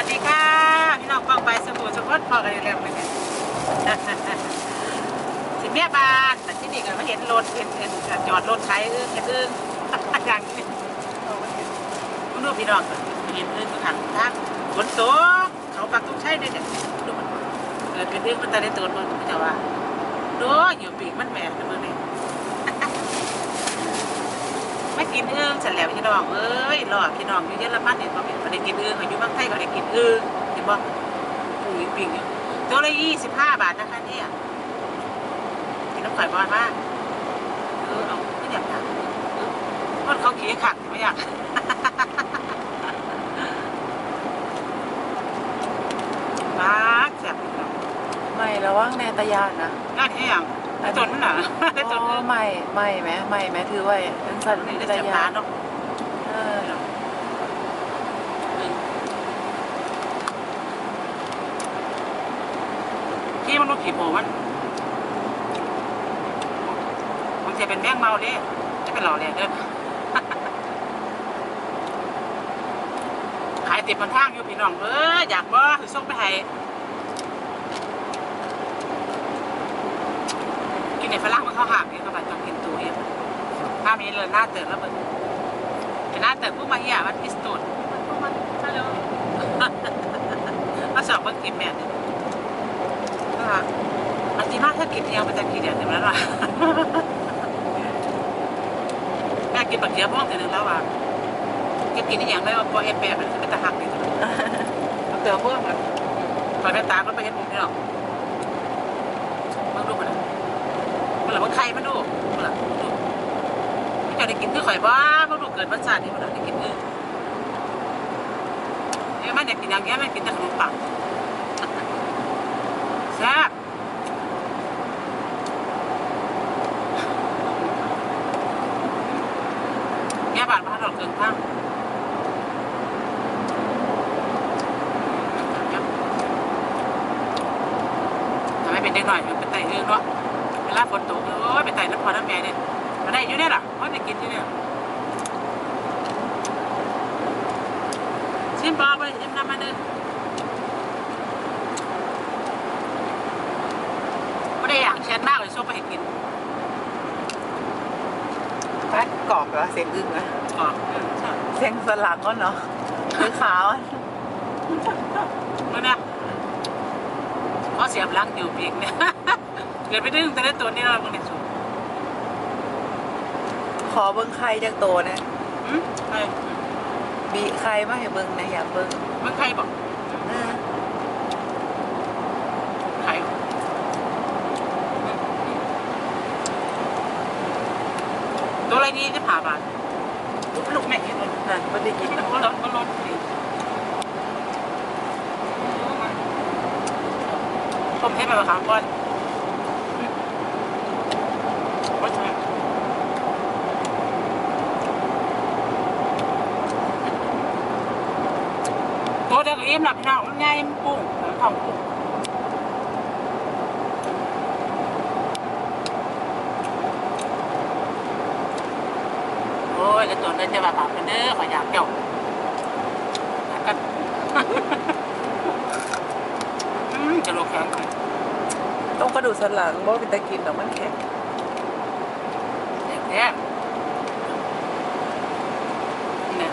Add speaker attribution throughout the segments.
Speaker 1: วัสดีค่ะ พี่น้องฟังไปสมุทรสงครามพอกันอยู่แล้วไหมเนี่ยสิเมียบานแต่ที่นี่ก็ไม่เห็นรถเห็นเห็นจอดรถใช้เอื้องเห็นเอื้องอย่างนี้คุณดูพี่น้องเห็นเอื้องทางทางฝนตกเขาปักตุ้งใช้ได้เนี่ยดูมันเกิดเป็นเรื่องมันตาได้ตัวมันไม่ใช่ว่าดูอยู่ปีกมันแหม่เมื่อนี่ ไม่ กินเอื้องฉันแล้วพี่น้องเอ้ยรอพี่น้องอยู่เยอรมันเนี่ยก็ไม่ได้กินเอื้องอยู่บางไทยก็ได้กินเอื้องเห็นบ่ปุ๋ยปิ่งยู่ตัวละยี่สิบห้าบาทนะคะเนี่ยกินน้ำข่อยบอลมากเออเอาไม่อยากทานเพราะเขาเคี้ขัดไม่อยากมากแซ่บ
Speaker 2: ไม่ระวังแนตะยานนะ
Speaker 1: น่าที่อย่าง ไอ้ต้นมันหนาไอ้ต้น
Speaker 2: อ๋
Speaker 1: มั
Speaker 2: อนไม่ไม่ไหมไม่ไหมถือไว้เป็นสัน
Speaker 1: นี่ได้
Speaker 2: ตะ
Speaker 1: เจ็บ
Speaker 2: ยา
Speaker 1: ตานเนาะ
Speaker 2: เออ
Speaker 1: ที่มันรู้ขี่โผมันมันจะเป็นแมงเมาเด้จะเป็นหล่อเลยเด้อขายติดบนทางอยู่พี่น้องเอออยากบ่คือส่งไปให้กินในฝรั่งมันเข้าหักนี่เขาแบบต้องกินตัวเอง ถ้ามีเลยหน้าเติร์แล้วเบิดเป็นหน้าเติร์พวกมาเหี้ยมันพิสตูนมันพวกมันใช่เลยมาสอบเบิ่งกินแม่เนี่ยว่าอันที่มากถ้ากินยังมันจะกินอย่างเดียวแล้วล่ะแม่กินบักเกี๊ยวพ่วงเดียวนึงแล้วว่ะจะกินอย่างไรว่าพอเอฟแปะมันจะเป็นตะหักเลยบักเกี๊ยวพ่วงแบบตอนแม่ตาก็ไปเห็นผมนี่หรอกมึงดูมันนะมันหลังมันไข่มันดูมันหลังดู ได้กินคือข่อยบ้ามันดูเกิดวันศาสตร์นี่มันหลังได้กินคือเนี่ยมันอยากกินอย่างเงี้ยมันกินแต่ขนมปังแซ่บเนี่ยบาทมาหลอกเกินข้างทำให้เป็นเด็กหน่อยมันเป็นไตเรื่อเนาะเวลาฝนตกโอ้ยเป็นไตน้ำพอน้ำแม่เนี่ย มาได้อยู่เนี่ยล่ะเพราะได้กินอยู่เนี่ยชิมปลาไปชิมน้ำมันเด้อไม่ได้อยากแชทมากเลยชอบไปให้กิน
Speaker 2: ปัดกรอบเหรอเสียงอึ้งนะ
Speaker 1: ก่อนใช่
Speaker 2: เสียงสลังก็เนาะคือขาวอะ
Speaker 1: เมื่อนะเขาเสียบล้างอยู่ปีกเนี่ย เกิดไปดึงแต่ได้ตัวนี้เราเพิ่งได้สูง
Speaker 2: ข อเบิ้งไข่จากโตนะ
Speaker 1: อืมใคร
Speaker 2: บีไข่มาให้เบิ้งนะอยากเบิ้ง
Speaker 1: เมื่อใครบอก
Speaker 2: เออ
Speaker 1: ใครตัวอะไรนี้จะผ่าบาทลูกแม่กินมัน
Speaker 2: นั่นไม่ได้กิน
Speaker 1: กิน
Speaker 2: นะ
Speaker 1: มันร้อนมันร้อนดีผมให้ไปประคามก่อนว่าใช่ ตัวเด็กอิ่มหลับพี่น้องมันง่ายมันปุ้งมันทำปุ้งโอ้ยแล้วตัวนั้นจะมาปากเป็นเด้อขออยากเจ้าแล้วกันอืมจะโลกแข็งไป
Speaker 2: ต้องกระดูกสันหลังบ่เป็นตะกินดอกมันแข็ง
Speaker 1: แข็งแท้เนี่ย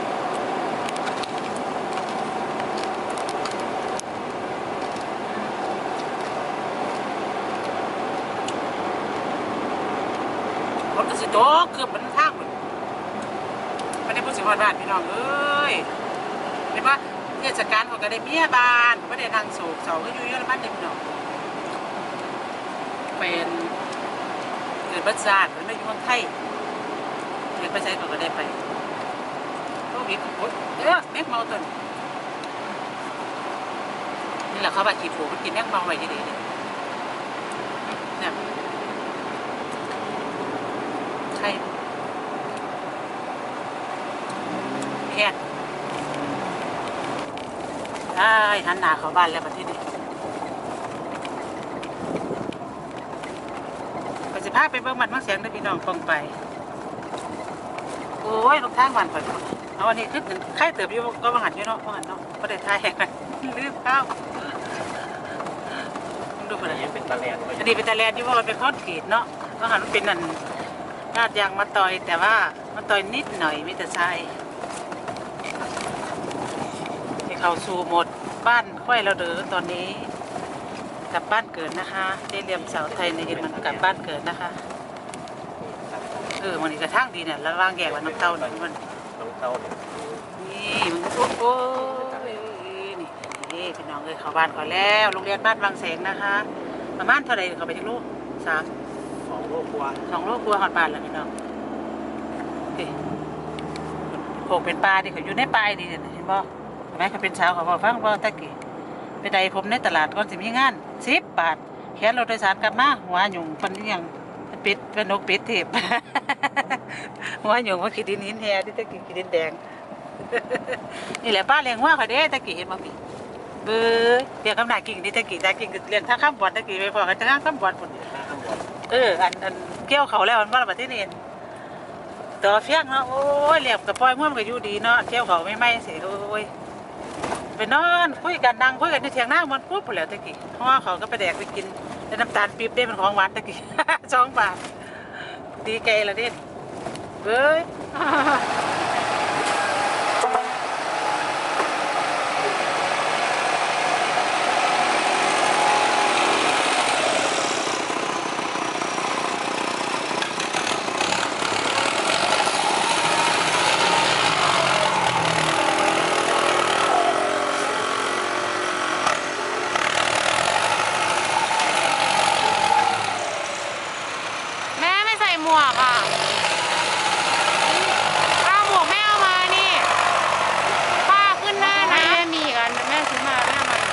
Speaker 1: รถกระสิโตเกือบเป็นทางหมดไม่ได้พูดสิว่าบ้านพี่น้องเอ้ยเห็นปะเทศกาลเขาก็ได้เมียบ้านไม่ได้นางโศกเสาก็อยู่เยอรมันเด็กพี่น้องเป็นเกิดบัตรศาสตร์มันไม่อยู่เมืองไทยเกิดไปใช้เขาก็ได้ไปโควิดโอ๊ยเด้อแม็กเมาต้นนี่แหละเขาบาขีดผูมันกินแม็กเมาไว้ดีๆเนี่ยเนี่ยใช่แค่ ได้หันหน้าเข้าบ้านแล้วประเทศนี้ก็จะพาไปเบิ่งมันมังเสียงได้พี่น้องฟังไป โอ้ยลูกทางบ้านไปเอาอันนี้คือใครเติบอยู่ก็บังหันอยู่เนาะบังหันเนาะก็ได้ทายแหกกันลืมข้าวดูคน
Speaker 3: อัน
Speaker 1: นี้
Speaker 3: เป็นตะแลน
Speaker 1: อันนี้เป็นตะแลนที่ว่าเป็นคอนกรีตเนาะก็หันมันเป็นนั่นลาดยางมาต่อยแต่ว่ามาต่อยนิดหน่อยมีแต่ทรายที่เขาสู่หมด บ้านค่อยเราเด้อตอนนี้ กลับบ้านเกิดนะคะเจเรียมสาวไทยในเย็นมันกลับบ้านเกิดนะคะเออมันนี่กระทั่งดีเนี่ยระหว่างแยกกับน้ำเต้าเนี่ยมัน
Speaker 3: น้องเต้าเนี่ย
Speaker 1: นี่มันโอ้โหนี่นี่พี่น้องเลยเข้าบ้านก่อนแล้วโรงเรียนบ้านบางแสงนะคะประมาณเท่าไหร่เขาไปถึงลูกสาม
Speaker 3: สองโลกว่า
Speaker 1: สองโลกกลัวหอดบ้านแล้วพี่น้องนี่โขกเป็นปลาดิเขาอยู่ในปลายดีเนี่ยเห็นบ่ เห็นไหมเขาเป็นสาวเขาบอกฟังบ่ตะกี้ไปใดผมในตลาดก่อนสิมีงานสิบบาทแค่รถโดยสารกลับมาหัวหยุ่งคนนี้ยังปิดเป็นนกปิดเทปหัวหยุ่งว่าขีดินหินแฮที่ตะกี้ขีดินแดงนี่แหละป้าเลี้ยงว่าเขาเด้ตะกี้เห็นบ่พี่เบ้อเลี้ยงคำหนากิ่งนี่ตะกี้ตะกี้เลี้ยงท่าข้ามบอนตะกี้ไปพอกันท่าข้ามบอนพุ่นเอออันอันเกี่ยวเขาแล้วมันว่าประเทศนี้ต่อเฟี้ยงเนาะโอ้ยเหลี่ยมกับปล่อยม่วมกับอยู่ดีเนาะเกี่ยวเขาไม่ไหม้สิโอ้ย ไปนอนคุยกันดังคุยกันในเถียงหน้ามันปุ๊บไปแล้วตะกี้เพราะว่าเขาก็ไปแดกไปกินแต่น้ำตาลปี๊บได้เป็นของหวานตะกี้สองปากดีเกละเด็ดเบ้ย
Speaker 4: แม่ไม่ใส่หมวกอะเอาหมวกแม่เอามานี่ป้าขึ้นหน้านะแม่มีอีกอันแม่ซื้อมาแม่เอามา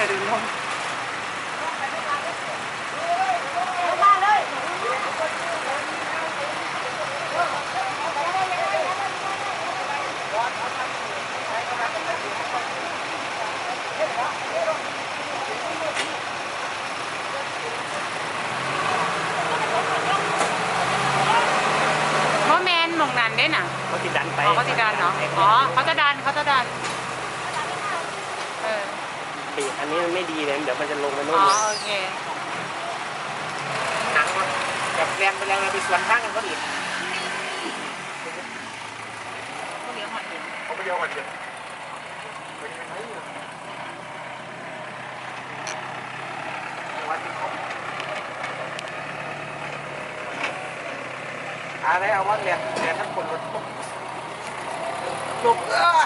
Speaker 1: ไปดูนม
Speaker 4: เพราะแมนหมองนัน ได้น่ะ
Speaker 3: เขาติดดันไป
Speaker 4: อ๋อเขาจะดันเนาะอ๋อเขาจะดันเขาจะดันเออ
Speaker 3: เบรกอันนี้มันไม่ดีเลยเดี๋ยวมันจะลงไปโน่
Speaker 4: อ๋
Speaker 3: น
Speaker 4: อโอเค
Speaker 1: หนังมันแบบแรงไปแรงไปสวนข้างกันก็ดีก็เลี้ยงหอยเอง
Speaker 5: เขาไปเดียวกันเดียวอะ ได้เอาว่าเรียนเรียนทั้งคนรถจบเออ